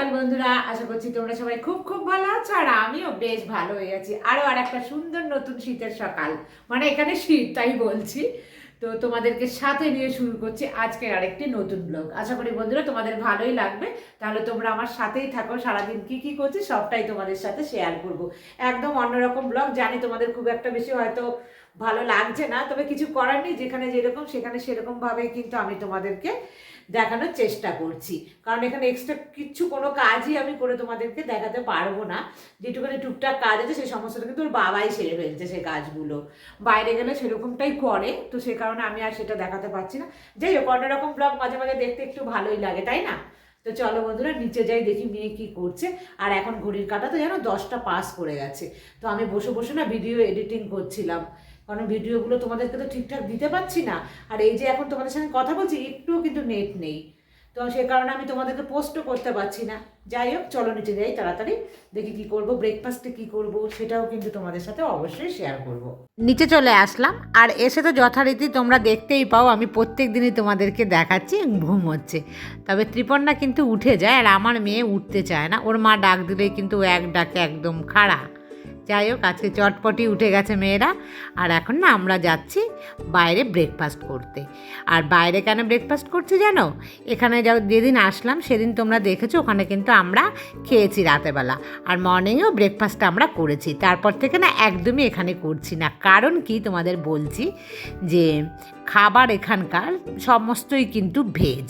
সকাল বন্ধুরা, আশা করছি তোমরা সবাই খুব খুব ভালো আছো আর আমিও বেশ ভালো হয়ে আছি। আরও আর একটা সুন্দর নতুন শীতের সকাল। মানে এখানে শীত, তাই বলছি। তো তোমাদেরকে সাথে নিয়ে শুরু করছি আজকে আরেকটি নতুন ব্লগ আশা করি বন্ধুরা তোমাদের ভালোই লাগবে। তাহলে তোমরা আমার সাথেই থাকো। সারাদিন কি কি করছি সবটাই তোমাদের সাথে শেয়ার করব। একদম অন্যরকম ব্লগ জানি তোমাদের খুব একটা বেশি হয়তো ভালো লাগছে না, তবে কিছু করার নেই। যেখানে যেরকম, সেখানে সেরকম ভাবে কিন্তু আমি তোমাদেরকে দেখানোর চেষ্টা করছি। কারণ এখানে এক্সট্রা কিচ্ছু কোনো কাজই আমি করে তোমাদেরকে দেখাতে পারব না। যেটুখানি টুকটাক কাজ আছে সেই সমস্যাটা কিন্তু ওর বাবাই সেরে ফেলছে সেই কাজগুলো। বাইরে গেলে সেরকমটাই করে, তো সে কারণে আমি আর সেটা দেখাতে পারছি না। যাই হোক অন্যরকম ব্লগ মাঝে মাঝে দেখতে একটু ভালোই লাগে, তাই না? তো চলো বন্ধুরা, নিচে যাই, দেখি মেয়ে কি করছে। আর এখন ঘড়ির কাটা তো যেন দশটা পাস করে গেছে। তো আমি বসে বসে না ভিডিও এডিটিং করছিলাম। কারণ ভিডিওগুলো তোমাদেরকে তো ঠিকঠাক দিতে পারছি না। আর এই যে এখন তোমাদের সঙ্গে কথা বলছি, একটুও কিন্তু নেট নেই। তো সে কারণে আমি তোমাদেরকে পোস্টও করতে পারছি না। যাই হোক, চলো নিচে যাই তাড়াতাড়ি, দেখি কি করব ব্রেকফাস্টে কি করব, সেটাও কিন্তু তোমাদের সাথে অবশ্যই শেয়ার করব। নিচে চলে আসলাম, আর এসে তো যথারীতি তোমরা দেখতেই পাও, আমি প্রত্যেক দিনই তোমাদেরকে দেখাচ্ছি ঘুম হচ্ছে। তবে ত্রিপর্ণা কিন্তু উঠে যায়, আর আমার মেয়ে উঠতে চায় না। ওর মা ডাক দিলেই কিন্তু এক ডাকে একদম খাড়া। যাই হোক, আজকে চটপটি উঠে গেছে মেয়েরা। আর এখন না, আমরা যাচ্ছি বাইরে ব্রেকফাস্ট করতে। আর বাইরে কেন ব্রেকফাস্ট করছি জানো? এখানে যেদিন আসলাম সেদিন তোমরা দেখেছ, ওখানে কিন্তু আমরা খেয়েছি রাতেবেলা। আর মর্নিংয়েও ব্রেকফাস্ট আমরা করেছি। তারপর থেকে না, একদমই এখানে করছি না। কারণ কি তোমাদের বলছি যে, খাবার এখানকার সমস্তই কিন্তু ভেজ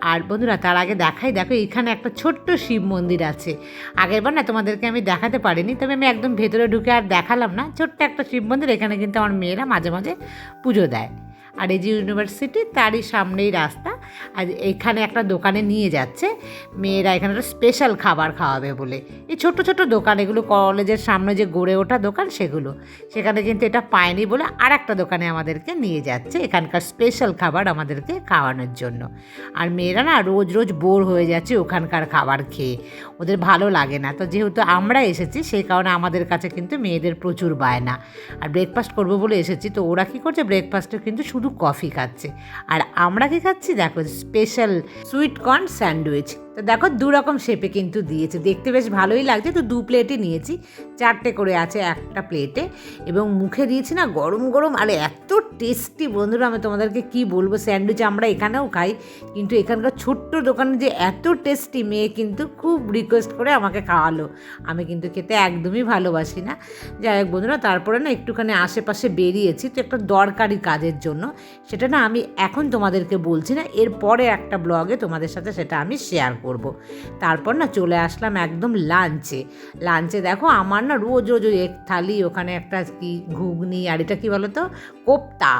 আর বন্ধুরা, তার আগে দেখাই, দেখো এখানে একটা ছোট্ট শিব মন্দির আছে। আগের বার না তোমাদেরকে আমি দেখাতে পারিনি, তবে আমি একদম ভেতরে ঢুকে আর দেখালাম না। ছোট্ট একটা শিব মন্দির, এখানে কিন্তু আমার মেয়েরা মাঝে মাঝে পুজো দেয়। আর এই যে ইউনিভার্সিটি তারই সামনেই রাস্তা। আর এখানে একটা দোকানে নিয়ে যাচ্ছে। মেয়েরা এখানে একটা স্পেশাল খাবার খাওয়াবে বলে। এই ছোট ছোট দোকান, এগুলো কলেজের সামনে যে গড়ে ওঠা দোকান, সেগুলো। সেখানে কিন্তু এটা পায়নি বলে আর একটা দোকানে আমাদেরকে নিয়ে যাচ্ছে। এখানকার স্পেশাল খাবার আমাদেরকে খাওয়ানোর জন্য। আর মেয়েরা না রোজ রোজ বোর হয়ে যাচ্ছে ওখানকার খাবার খেয়ে। ওদের ভালো লাগে না। তো যেহেতু আমরা এসেছি, সেই কারণে আমাদের কাছে কিন্তু মেয়েদের প্রচুর বায়না। আর ব্রেকফাস্ট করব বলে এসেছি, তো ওরা কী করছে? ব্রেকফাস্টে কিন্তু শুধু কফি খাচ্ছে। আর আমরা কি খাচ্ছি? দেখো স্পেশাল সুইট কর্ন স্যান্ডউইচ তো দেখো দু রকম শেপে কিন্তু দিয়েছে। দেখতে বেশ ভালোই লাগছে। তো দু প্লেটে নিয়েছি। চারটে করে আছে একটা প্লেটে এবং মুখে দিয়েছি না গরম গরম। আর এত টেস্টি বন্ধুরা, আমি তোমাদেরকে কি বলব? স্যান্ডউইচ আমরা এখানেও খাই। কিন্তু এখানকার ছোট্ট দোকানে যে এত টেস্টি মেয়ে কিন্তু খুব রিকোয়েস্ট করে আমাকে খাওয়ালো। আমি কিন্তু খেতে একদমই ভালোবাসি না। যাই হোক বন্ধুরা, তারপরে না একটুখানি আশেপাশে বেরিয়েছি। তো একটা দরকারি কাজের জন্য। সেটা না আমি এখন তোমাদেরকে বলছি না। এরপরে একটা ব্লগে তোমাদের সাথে সেটা আমি শেয়ার করব। তারপর না চলে আসলাম একদম লাঞ্চে লাঞ্চে দেখো আমার না রোজ রোজ ওই এক থালি ওখানে একটা কি ঘুগনি আর এটা কী বলো তো কোপ্তা।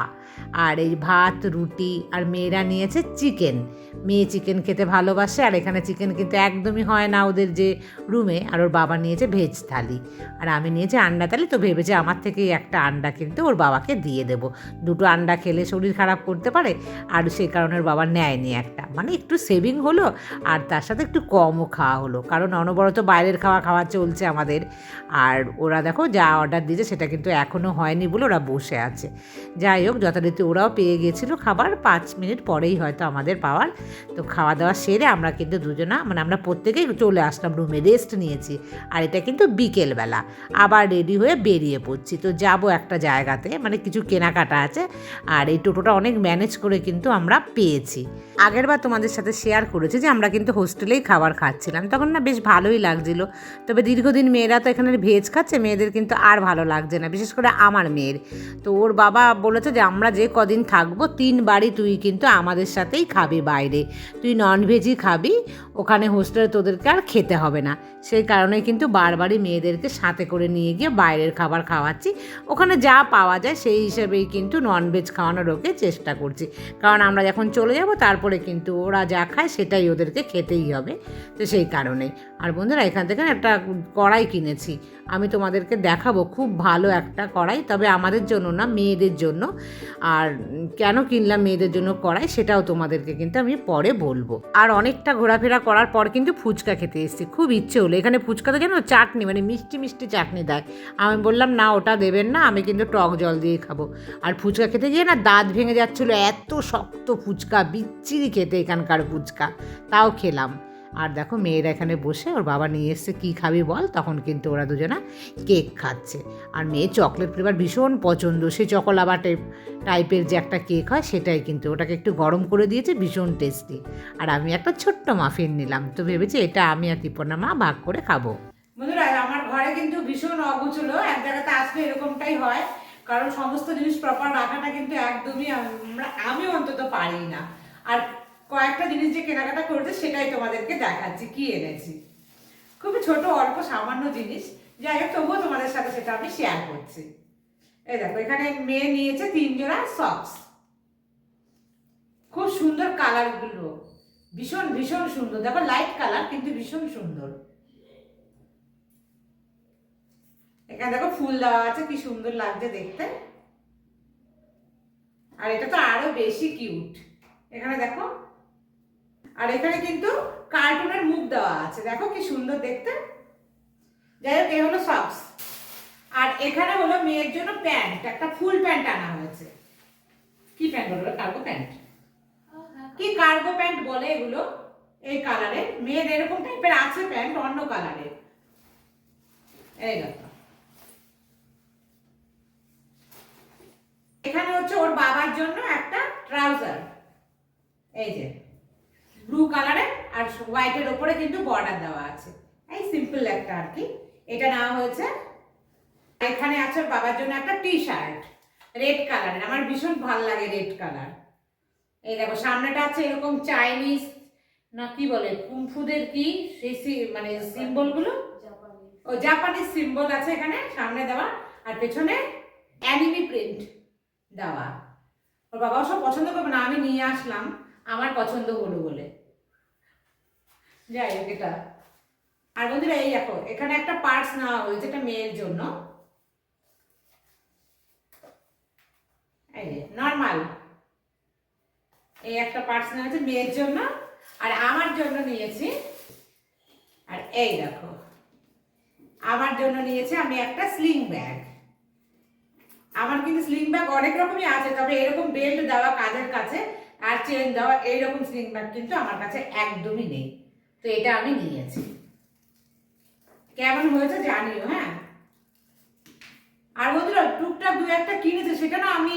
আর এই ভাত, রুটি আর মেয়েরা নিয়েছে চিকেন। মেয়ে চিকেন খেতে ভালোবাসে আর এখানে চিকেন কিন্তু একদমই হয় না ওদের যে রুমে। আর ওর বাবা নিয়েছে ভেজ থালি। আর আমি নিয়েছি আন্ডা থালি, তো ভেবেছে আমার থেকেই একটা আন্ডা কিন্তু ওর বাবাকে দিয়ে দেব। দুটো আন্ডা খেলে শরীর খারাপ করতে পারে, আর সেই কারণে ওর বাবা নেয়নি একটা। মানে একটু সেভিং হলো, আর তার সাথে একটু কমও খাওয়া হলো। কারণ অনবরত বাইরের খাওয়া খাওয়া চলছে আমাদের। আর ওরা দেখো যা অর্ডার দিয়েছে সেটা কিন্তু এখনও হয়নি বলে ওরা বসে আছে। যাই হোক, যথারীতি ওরাও পেয়ে গিয়েছিল খাবার পাঁচ মিনিট পরেই হয়তো আমাদের পাওয়ার। তো খাওয়া দাওয়া সেরে আমরা কিন্তু দুজনা মানে আমরা প্রত্যেকেই চলে আসলাম রুমে রেস্ট নিয়েছি। আর এটা কিন্তু বিকেলবেলা। আবার রেডি হয়ে বেরিয়ে পড়ছি। তো যাব একটা জায়গাতে মানে কিছু কেনাকাটা আছে। আর এই টোটোটা অনেক ম্যানেজ করে কিন্তু আমরা পেয়েছি। আগেরবার তোমাদের সাথে শেয়ার করেছি যে আমরা কিন্তু হোস্টেলেই খাবার খাচ্ছিলাম। তখন না বেশ ভালোই লাগছিল। তবে দীর্ঘদিন মেয়েরা তো এখানে ভেজ খাচ্ছে, মেয়েদের কিন্তু আর ভালো লাগছে না, বিশেষ করে আমার মেয়ের। তো ওর বাবা বলেছে যে আমরা যে কদিন থাকব তিন বাড়ি তুই কিন্তু আমাদের সাথেই খাবি বাইরে। তুই ননভেজই খাবি, ওখানে হোস্টেলে তোদেরকে আর খেতে হবে না। সেই কারণে কিন্তু বারবারই মেয়েদেরকে সাথে করে নিয়ে গিয়ে বাইরের খাবার খাওয়াচ্ছি। ওখানে যা পাওয়া যায় সেই হিসেবেই কিন্তু ননভেজ খাওয়ানোর ওকে চেষ্টা করছি। কারণ আমরা যখন চলে যাব, তারপরে কিন্তু ওরা যা খায় সেটাই ওদেরকে খেতেই হবে। তো সেই কারণেই। আর বন্ধুরা, এখান থেকে একটা কড়াই কিনেছি। আমি তোমাদেরকে দেখাবো, খুব ভালো একটা কড়াই, তবে আমাদের জন্য না, মেয়েদের জন্য। আর কেন কিনলাম মেয়েদের জন্য কড়াই সেটাও তোমাদেরকে কিন্তু আমি পরে বলব। আর অনেকটা ঘোরাফেরা করার পর কিন্তু ফুচকা খেতে এসেছি, খুব ইচ্ছে হলো। এখানে ফুচকাতে যেন চাটনি মানে মিষ্টি মিষ্টি চাটনি দেয়। আমি বললাম, না, ওটা দেবেন না, আমি কিন্তু টক জল দিয়ে খাব। আর ফুচকা খেতে গিয়ে না দাঁত ভেঙে যাচ্ছিল, এত শক্ত ফুচকা, বিচ্ছিরি খেতে এখানকার ফুচকা। তাও খেলাম। আর দেখো মেয়েরা এখানে বসে, ওর বাবা নিয়ে এসছে, কী খাবি বল? তখন কিন্তু ওরা দুজনা কেক খাচ্ছে। আর মেয়ে চকলেট ফ্লেভার ভীষণ পছন্দ, সে চকোলাবা টাইপ টাইপের যে একটা কেক হয়, সেটাই কিন্তু ওটাকে একটু গরম করে দিয়েছে, ভীষণ টেস্টি। আর আমি একটা ছোট্ট মাফিন নিলাম। তো ভেবেছি এটা আমি আর ত্রিপর্ণা মা ভাগ করে খাব। বন্ধুরা, আমার ঘরে কিন্তু ভীষণ অগুছলো এক জায়গাতে আসলে এরকমটাই হয়। কারণ সমস্ত জিনিস প্রপার রাখাটা কিন্তু একদমই আমি অন্তত পারি না। আর কয়েকটা জিনিস যে কেনাকাটা করেছে, সেটাই তোমাদেরকে দেখাচ্ছি, কি এনেছি। খুবই ছোট, অল্প, সামান্য জিনিস। যাই হোক, তবুও তোমাদের সাথে সেটা আমি শেয়ার করছি। এই দেখো, এখানে মেয়ে নিয়েছে তিন জোড়া সক্স খুব সুন্দর কালারগুলো ভীষণ ভীষণ সুন্দর। দেখো লাইট কালার কিন্তু ভীষণ সুন্দর। এখানে দেখো, ফুল দেওয়া আছে, কি সুন্দর লাগছে দেখতে। আর এটা তো আরও বেশি কিউট এখানে দেখো আর এখানে কিন্তু কার্টুনের মুখ দেওয়া আছে। দেখো কি সুন্দর দেখতে। যাই হোক এ হলো সক্স আর এখানে হলো মেয়ের জন্য প্যান্ট। একটা ফুল প্যান্ট আনা হয়েছে। কি প্যান্ট বলো? কার্গো প্যান্ট কি কার্গো প্যান্ট বলে এগুলো? এই কালারের মেয়ের এরকম টাইপের আছে প্যান্ট, অন্য কালারের এই দেখো। এখানে হচ্ছে ওর বাবার জন্য একটা ট্রাউজার এই যে। ব্লু কালারের আর হোয়াইটের ওপরে কিন্তু বর্ডার দেওয়া আছে। এই সিম্পল একটা আর কি। এটা নেওয়া হয়েছে। এখানে আছে বাবার জন্য একটা টি শার্ট রেড কালারের আমার ভীষণ ভালো লাগে রেড কালার এই দেখো, সামনেটা আছে এরকম চাইনিজ না কি বলে, কুমফুদের কি? সেই মানে সিম্বলগুলো ও জাপানিজ সিম্বল আছে এখানে, সামনে দেওয়া। আর পেছনে অ্যানিমি প্রিন্ট দেওয়া। ওর বাবা সব পছন্দ করবে না, আমি নিয়ে আসলাম। আমার পছন্দ হলো বলে। যাই হোক, এটা। আর বন্ধুরা, এই দেখো, এখানে একটা পার্টস নেওয়া হয়েছে এটা মেয়ের জন্য। এই নর্মাল এই একটা পার্টস নেওয়া হয়েছে মেয়ের জন্য, আর আমার জন্য নিয়েছি। আর এই দেখো, আমার জন্য নিয়েছি আমি একটা স্লিং ব্যাগ আমার কিন্তু স্লিং ব্যাগ অনেক রকমই আছে, তবে এরকম বেল্ট দেওয়া কাজের কাছে আর চেন দেওয়া এইরকম স্লিং ব্যাগ কিন্তু আমার কাছে একদমই নেই। তো এটা আমি নিয়েছি কেমন হয়েছে জানিও হ্যাঁ? আর বন্ধুরা, টুকটাক দু একটা কিনেছে, সেটা না আমি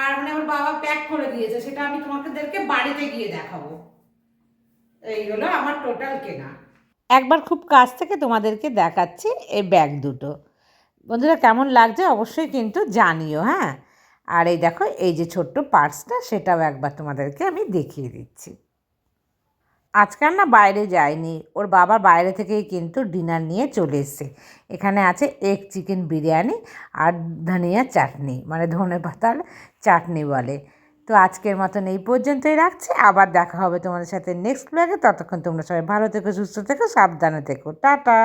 আর মানে আমার বাবা প্যাক করে দিয়েছে, সেটা আমি তোমাদেরকে বাড়িতে গিয়ে দেখাবো। এই হলো আমার টোটাল কেনা। একবার খুব কাছ থেকে তোমাদেরকে দেখাচ্ছি এই ব্যাগ দুটো। বন্ধুরা, কেমন লাগছে অবশ্যই কিন্তু জানিও হ্যাঁ? আর এই দেখো, এই যে ছোট্ট পার্সটা সেটাও একবার তোমাদেরকে আমি দেখিয়ে দিচ্ছি। আজকে আর না বাইরে যায়নি ওর বাবা বাইরে থেকেই কিন্তু ডিনার নিয়ে চলে এসছে। এখানে আছে এক চিকেন বিরিয়ানি আর ধনিয়া চাটনি মানে ধনে পাতার চাটনি বলে। তো আজকের মতন এই পর্যন্তই রাখছি। আবার দেখা হবে তোমাদের সাথে নেক্সট ব্লগে ততক্ষণ তোমরা সবাই ভালো থেকো, সুস্থ থেকো, সাবধানে থেকো। টাটা!